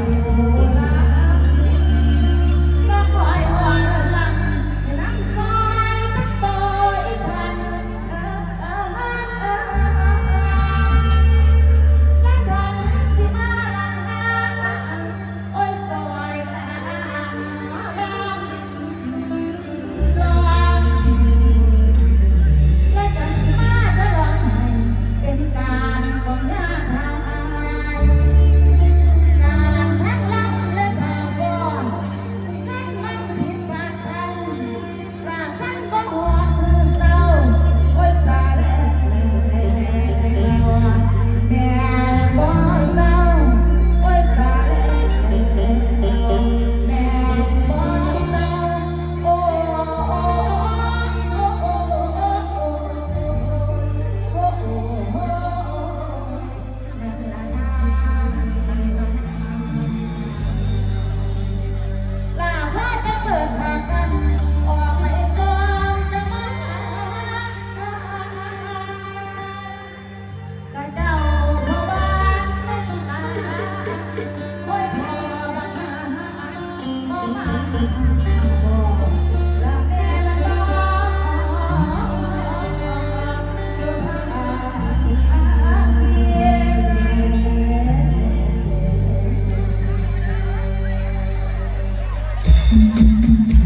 Amen. Thank mm -hmm. you.